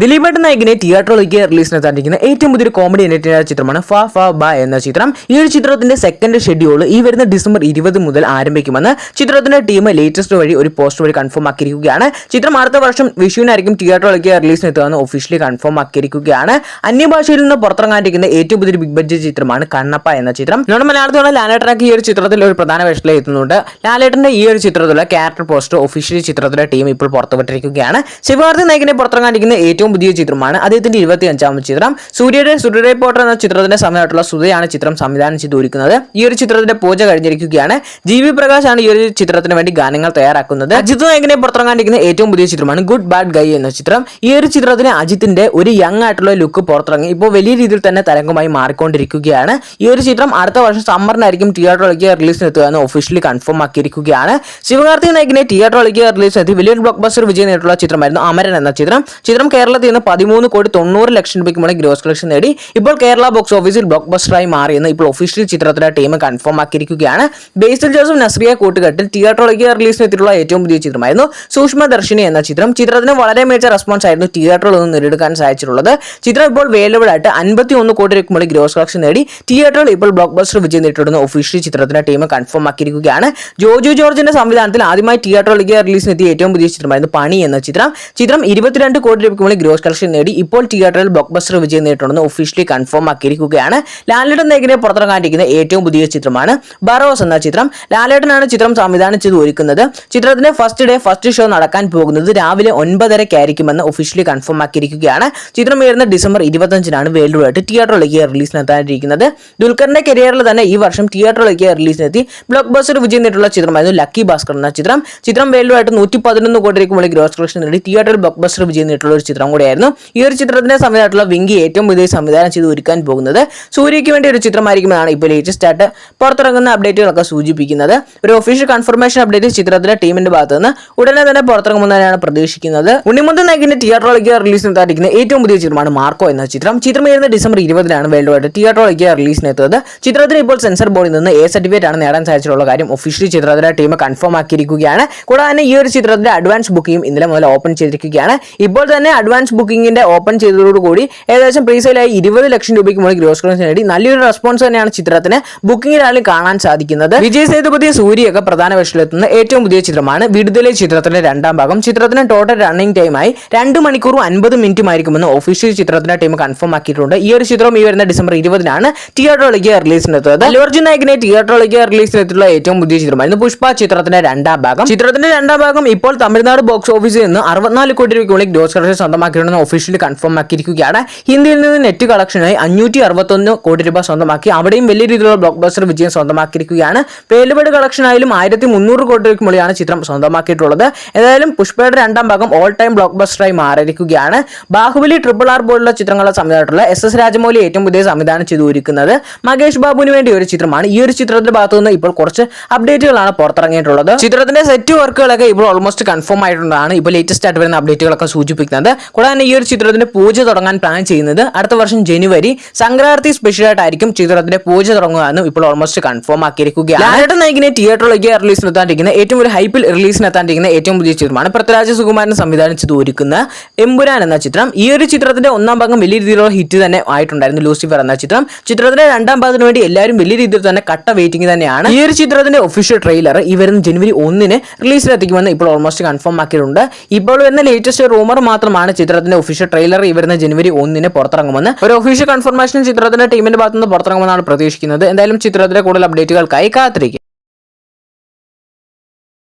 ദിലീപേട്ടൻ നായകനെ തിയേറ്ററിലേക്ക് റിലീസിന് റിലീസിനെത്താണ്ടിരിക്കുന്ന ഏറ്റവും പുതിയൊരു കോമഡി എന്റർടൈനർ ചിത്രമാണ് ഫ ഫ ബ എന്ന ചിത്രം. ഈ ഒരു ചിത്രത്തിന്റെ സെക്കൻഡ് ഷെഡ്യൂൾ ഈ വരുന്ന ഡിസംബർ ഇരുപത് മുതൽ ആരംഭിക്കുമെന്ന് ചിത്രത്തിന്റെ ടീം ലേറ്റസ്റ്റ് വഴി ഒരു പോസ്റ്റർ വഴി കൺഫേം ആക്കിയിരിക്കുകയാണ്. ചിത്രം അടുത്ത വർഷം വിഷുവിനായിരിക്കും തിയേറ്ററിലേക്ക് റിലീസിന് എത്തുമെന്ന് ഒഫീഷ്യലി കൺഫേം ആക്കിയിരിക്കുകയാണ്. അന്യഭാഷയിൽ നിന്ന് പുറത്തിറങ്ങാണ്ടിരിക്കുന്ന ഏറ്റവും പുതിയൊരു ബിഗ് ബഡ്ജറ്റ് ചിത്രമാണ് കണ്ണപ്പ എന്ന ചിത്രം. നമ്മുടെ മലയാളത്തിലുള്ള ലാലേട്ടനൊക്കെ ഈ ഒരു ചിത്രത്തിൽ ഒരു പ്രധാന വേഷത്തിൽ എത്തുന്നുണ്ട്. ലാലേട്ടന്റെ ഈ ഒരു ചിത്രത്തിലുള്ള ക്യാരക്ടർ പോസ്റ്റർ ഒഫീഷ്യലി ചിത്രത്തിന്റെ ടീം ഇപ്പോൾ പുറത്തുവിട്ടിരിക്കുകയാണ്. ശിവകാർത്തി നായകനെ പുറത്തിറങ്ങാണ്ടിരിക്കുന്ന ഏറ്റവും പുതിയ ചിത്രമാണ്. അദ്ദേഹത്തിന്റെ ഇരുപത്തി അഞ്ചാമത് ചിത്രം സൂര്യയുടെ സുരരെ റിപ്പോർട്ടർ എന്ന ചിത്രത്തിന്റെ സമയമായിട്ടുള്ള സുധയാണ് ചിത്രം സംവിധാനം ചെയ്ത് ഒരുക്കുന്നത് ഈ ഒരു ചിത്രത്തിന്റെ പൂജ കഴിഞ്ഞിരിക്കുകയാണ്. ജി വി പ്രകാശ് ആണ് ഈ ഒരു ചിത്രത്തിന് വേണ്ടി ഗാനങ്ങൾ തയ്യാറാക്കുന്നത്. അജിത് നായകനെ പുറത്തിറങ്ങാണ്ടിരിക്കുന്ന ഏറ്റവും പുതിയ ചിത്രമാണ് ഗുഡ് ബാഡ് ഗൈ എന്ന ചിത്രം. ഈ ഒരു ചിത്രത്തിന് അജിത്തിന്റെ ഒരു യങ് ആയിട്ടുള്ള ലുക്ക് പുറത്തിറങ്ങി ഇപ്പോൾ വലിയ രീതിയിൽ തന്നെ തരംഗമായി മാറിക്കൊണ്ടിരിക്കുകയാണ്. ഈ ഒരു ചിത്രം അടുത്ത വർഷം സമ്മറിനായിരിക്കും തിയേറ്ററിലേക്ക് റിലീസിന് എത്തുക എന്ന് ഒഫീഷ്യലി കൺഫേം ആക്കിയിരിക്കുകയാണ്. ശിവകാർത്തി നായകനെ തിയേറ്ററിലേക്ക് റിലീസിനെത്തി വലിയൊരു ബ്ലോക്ക് ബസ്റ്റർ വിജയം നേരിട്ടുള്ള ചിത്രമായിരുന്നു അമരൻ എന്ന ചിത്രം. ചിത്രം കേരളത്തിൽ നിന്ന് പതിമൂന്ന് കോടി തൊണ്ണൂറ് ലക്ഷം രൂപയ്ക്ക് മുകളിൽ ഗ്രോസ് കളക്ഷൻ നേടി. ഇപ്പോൾ കേരള ബോക്സ് ഓഫീസിൽ ബ്ലോക്ക് ബസ്റ്ററായി മാറിയെന്ന് ഇപ്പോൾ ഒഫീഷ്യൽ ചിത്രത്തിലെ ടീം കൺഫേം ആക്കിയിരിക്കുകയാണ്. ബേസിൽ ജോസഫ് നസ്രിയ കൂട്ടുകെട്ടിൽ തിയേറ്ററിലേക്ക് റിലീസ് ചെയ്തിട്ടുള്ള ഏറ്റവും പുതിയ ചിത്രമായിരുന്നു സൂക്ഷ്മദർശിനി എന്ന ചിത്രം. ചിത്രത്തിന് വളരെ മികച്ച റെസ്പോൺസ് ആയിരുന്നു തിയേറ്ററിൽ നിന്ന് നേടിയെടുക്കാൻ സാധിച്ചിട്ടുള്ളത്. ചിത്രം ഇപ്പോൾ വേലബിൾ ആയിട്ട് അൻപത്തി ഒന്ന് കോടി രൂപയ്ക്ക് മുകളിൽ ഗ്രോസ് കളക്ഷൻ നേടി. തിയേറ്ററിൽ ഇപ്പോൾ ബ്ലോക്ക് ബസ്റ്റർ വിജയം നേരിട്ടുണ്ടെന്ന് ഒഫീഷ്യൽ ചിത്രത്തിന്റെ ടീം കൺഫേം ആക്കിയിരിക്കുകയാണ്. ജോജു ജോർജിന്റെ സംവിധാനത്തിൽ ആദ്യമായി തിയേറ്ററിലേക്ക് റിലീസിനെത്തിയ ഏറ്റവും പുതിയ ചിത്രമായിരുന്നു പണി എന്ന ചിത്രം. ചിത്രം ഇരുപത്തിരണ്ട് കോടി രൂപയ്ക്ക് മുകളിൽ ഗ്രോസ് കളക്ഷൻ നേടി ഇപ്പോൾ തിയേറ്ററിൽ ബ്ലോക്ക് ബസ്റ്റർ വിജയം നേരിട്ടുണ്ടെന്ന് ഒഫീഷ്യലി കൺഫേം ആക്കിയിരിക്കുകയാണ്. ലാലേട്ടൻ നായകനെ പുറത്തിറങ്ങാണ്ടിരിക്കുന്ന ഏറ്റവും പുതിയ ചിത്രമാണ് ബറോസ് എന്ന ചിത്രം. ലാലേട്ടനാണ് ചിത്രം സംവിധാനം ചെയ്ത് ഒരുക്കുന്നത്. ചിത്രത്തിന്റെ ഫസ്റ്റ് ഡേ ഫസ്റ്റ് ഷോ നടക്കാൻ പോകുന്നത് രാവിലെ ഒൻപതരയ്ക്കായിരിക്കുമെന്ന് ഒഫീഷ്യലി കൺഫേം ആക്കിയിരിക്കുകയാണ്. ചിത്രം വരുന്ന ഡിസംബർ ഇരുപത്തഞ്ചിനാണ് വേൾഡ് വൈഡ് തിയേറ്ററിലേക്ക് റിലീസ് നടത്താനിരിക്കുന്നത്. ദുൽഖറിന്റെ കരിയറിൽ തന്നെ ഈ വർഷം തിയേറ്ററിലേക്ക് റിലീസിനെത്തി ബ്ലോക്ക് ബസ്റ്റർ വിജയം നേരിട്ടുള്ള ചിത്രമായിരുന്നു ലക്കി ഭാസ്കർ എന്ന ചിത്രം. ചിത്രം വേൾഡ് വൈഡ് നൂറ്റി പതിനൊന്ന് കോടി മുകളിൽ ഗ്രോസ് കളക്ഷൻ നേടി. തിയേറ്ററിൽ ബ്ലോക്ക് ബസ്റ്റർ വിജയം നേരിട്ടുള്ള ഒരു ചിത്രം കൂടിയായിരുന്നു. ഈ ഒരു ചിത്രത്തിന്റെ സമയത്തുള്ള വിങ്കി ഏറ്റവും പുതിയ സംവിധാനം ചെയ്ത് ഒരുക്കാൻ പോകുന്നത് സൂര്യയ്ക്ക് വേണ്ടി ഒരു ചിത്രമായിരിക്കുമെന്നാണ് ഇപ്പോൾ ലേറ്റസ്റ്റ് ആയിട്ട് പുറത്തിറങ്ങുന്ന അപ്ഡേറ്റുകളൊക്കെ സൂചിപ്പിക്കുന്നത്. ഒരു ഒഫീഷ്യൽ കൺഫർമേഷൻ അപ്ഡേറ്റ് ചിത്രത്തിലെ ടീമിന്റെ ഭാഗത്ത് നിന്ന് ഉടനെ തന്നെ പുറത്തിറങ്ങുമെന്ന് തന്നെയാണ് പ്രതീക്ഷിക്കുന്നത്. ഉണ്ണിമുന്ത് നായകിന്റെ തിയേറ്ററിലേക്ക് റിലീസ് നടത്തിയിരിക്കുന്ന ഏറ്റവും പുതിയ ചിത്രമാണ് മാർക്കോ എന്ന ചിത്രം. ചിത്രം വരുന്ന ഡിസംബർ ഇരുപതിനാണ് വേൾഡ് വൈഡ് തിയേറ്ററിലേക്ക് റിലീസിനെത്തുന്നത് ചിത്രത്തിന് ഇപ്പോൾ സെൻസർ ബോർഡിൽ നിന്ന് എ സർട്ടിഫിക്കറ്റ് ആണ് നേടാൻ സാധിച്ചിട്ടുള്ള കാര്യം ഒഫീഷ്യലി ചിത്രത്തിലെ ടീം കൺഫേം ആക്കിയിരിക്കുകയാണ്. കൂടാതെ തന്നെ ഈ ഒരു ചിത്രത്തിന്റെ അഡ്വാൻസ് ബുക്കിംഗ് ഇന്നലെ മുതൽ ഓപ്പൺ ചെയ്തിരിക്കുകയാണ്. ഇപ്പോൾ തന്നെ അഡ്വാൻസ് ബുക്കിംഗിന്റെ ഓപ്പൺ ചെയ്തതോടുകൂടി ഏകദേശം പ്രീസെയിലായി ഇരുപത് ലക്ഷം രൂപയ്ക്ക് മുകളിൽ ഗ്രോസ് കളക്ഷൻ നേടി. നല്ലൊരു റെസ്പോൺസ് തന്നെയാണ് ചിത്രത്തിന് ബുക്കിംഗിലായാലും കാണാൻ സാധിക്കുന്നത്. വിജയ് സേതുപതി സൂര്യയൊക്കെ പ്രധാന വേഷത്തിലെത്തുന്ന ഏറ്റവും പുതിയ ചിത്രമാണ് വിടുതലെ ചിത്രത്തിന്റെ രണ്ടാം ഭാഗം. ചിത്രത്തിന് ടോട്ടൽ റണ്ണിംഗ് ടൈമായി രണ്ട് മണിക്കൂറും അൻപത് മിനിറ്റുമായിരിക്കുമെന്ന് ഓഫീഷ്യൽ ചിത്രത്തിന്റെ ടീം കൺഫേം ആക്കിയിട്ടുണ്ട്. ഈ ഒരു ചിത്രം ഈ വരുന്ന ഡിസംബർ ഇരുപതിനാണ് തിയേറ്ററിലേക്ക് റിലീസിനെത്തുന്നത് അല്ലു നായകിനെ തിയേറ്ററിലേക്ക് റിലീസിനെത്തിയുള്ള ഏറ്റവും പുതിയ ചിത്രമായിരുന്നു പുഷ്പ ചിത്രത്തിന്റെ രണ്ടാം ഭാഗം. ചിത്രത്തിന്റെ രണ്ടാം ഭാഗം ഇപ്പോൾ തമിഴ്നാട് ബോക്സ് ഓഫീസിൽ നിന്ന് അറുപത്തിനാല് കോടി രൂപയ്ക്കുള്ളിൽ ഗ്രോസ് കളക്ഷൻ സ്വന്തമാക്കിയിട്ടുണ്ടെന്ന് ഒഫീഷ്യലി കൺഫേം ആക്കിയിരിക്കുകയാണ്. ഹിന്ദിയിൽ നിന്ന് നെറ്റ് കളക്ഷനായി അഞ്ഞൂറ്റി അറുപത്തൊന്ന് കോടി രൂപ സ്വന്തമാക്കി. അവിടെയും വലിയ രീതിയിലുള്ള ബ്ലോക്ക് ബസ്റ്റർ വിജയം സ്വന്തമാക്കിയിരിക്കുകയാണ്. പേലുപേട് കളക്ഷനായാലും ആയിരത്തി മുന്നൂറ് കോടി രൂപയ്ക്ക് മുകളിലാണ് ചിത്രം സ്വന്തമാക്കിയിട്ടുള്ളത്. ഏതായാലും പുഷ്പയുടെ രണ്ടാം ഭാഗം ഓൾ ടൈം ബ്ലോക്ക് ബസ്റ്ററായി മാറിയിരിക്കുകയാണ്. ബാഹുബലി ട്രിപ്പിൾ ആർ പോലുള്ള ചിത്രങ്ങളെ സംവിധാനത്തിലുള്ള എസ് എസ് രാജമൗലി ഏറ്റവും പുതിയ സംവിധാനം ചെയ്തു ഒരുക്കുന്നത് മകേഷ് ബാബുവിന് വേണ്ടി ഒരു ചിത്രമാണ്. ഈ ഒരു ചിത്രത്തിന്റെ ഭാഗത്തു നിന്ന് ഇപ്പോൾ കുറച്ച് അപ്ഡേറ്റുകളാണ് പുറത്തിറങ്ങിയിട്ടുള്ളത്. ചിത്രത്തിന്റെ സെറ്റ് വർക്കുകളൊക്കെ ഇപ്പോൾ ഓൾമോസ്റ്റ് കൺഫേം ആയിട്ടുള്ളതാണ്. ഇപ്പോൾ ലേറ്റസ്റ്റ് ആയിട്ട് വരുന്ന അപ്ഡേറ്റുകളൊക്കെ സൂചിപ്പിക്കുന്നത്. കൂടാതെ തന്നെ ഈ ഒരു ചിത്രത്തിന്റെ പൂജ തുടങ്ങാൻ പ്ലാൻ ചെയ്യുന്നത് അടുത്ത വർഷം ജനുവരി. സംക്രാന്തി സ്പെഷ്യൽ ആയിട്ടായിരിക്കും ചിത്രത്തിന്റെ പൂജ തുടങ്ങുക എന്നും ഇപ്പോൾ ഓൾമോസ്റ്റ് കൺഫേം ആക്കിയിരിക്കുകയാണ്. ലാലേട്ടൻ നായകിനെ തിയേറ്ററിലേക്ക് റിലീസിന് എത്താണ്ടിരിക്കുന്ന ഏറ്റവും ഒരു ഹൈപ്പിൽ റിലീസിന് എത്താണ്ടിരിക്കുന്ന ഏറ്റവും പുതിയ ചിത്രമാണ് പൃഥ്വിരാജ് സുകുമാരൻ സംവിധാനം ചെയ്ത് ഒരുക്കുന്ന എമ്പുരാൻ എന്ന ചിത്രം. ഈ ഒരു ചിത്രത്തിന്റെ ഒന്നാം ഭാഗം വലിയ രീതിയിലുള്ള ഹിറ്റ് തന്നെ ആയിട്ടുണ്ടായിരുന്നു ലൂസിഫർ എന്ന ചിത്രം. ചിത്രത്തിന്റെ രണ്ടാം ഭാഗത്തിന് വേണ്ടി എല്ലാവരും വലിയ രീതിയിൽ തന്നെ കട്ട വെയിറ്റിംഗ് തന്നെയാണ്. ഈ ഒരു ചിത്രത്തിന്റെ ഒഫീഷ്യൽ ട്രെയിലർ ഈ വരുന്ന ജനുവരി ഒന്നിന് റിലീസിലെത്തിക്കുമെന്ന് ഇപ്പോൾ ഓൾമോസ്റ്റ് കൺഫേം ആക്കിയിട്ടുണ്ട്. ഇപ്പോൾ വരുന്ന ലേറ്റസ്റ്റ് റൂമർ മാത്രമാണ് ചിത്രത്തിന്റെ ഒഫീഷ്യൽ ട്രെയിലർ ഈ വരുന്ന ജനുവരി ഒന്നിന് പുറത്തിറങ്ങുമെന്ന്. ഒരു ഒഫീഷ്യൽ കൺഫർമേഷൻ ചിത്രത്തിന്റെ ടീമിന്റെ ഭാഗത്തുനിന്ന് പുറത്തിറങ്ങുമെന്നാണ് പ്രതീക്ഷിക്കുന്നത്. എന്തായാലും ചിത്രത്തിലെ കൂടുതൽ അപ്ഡേറ്റുകൾക്കായി കാത്തിരിക്കും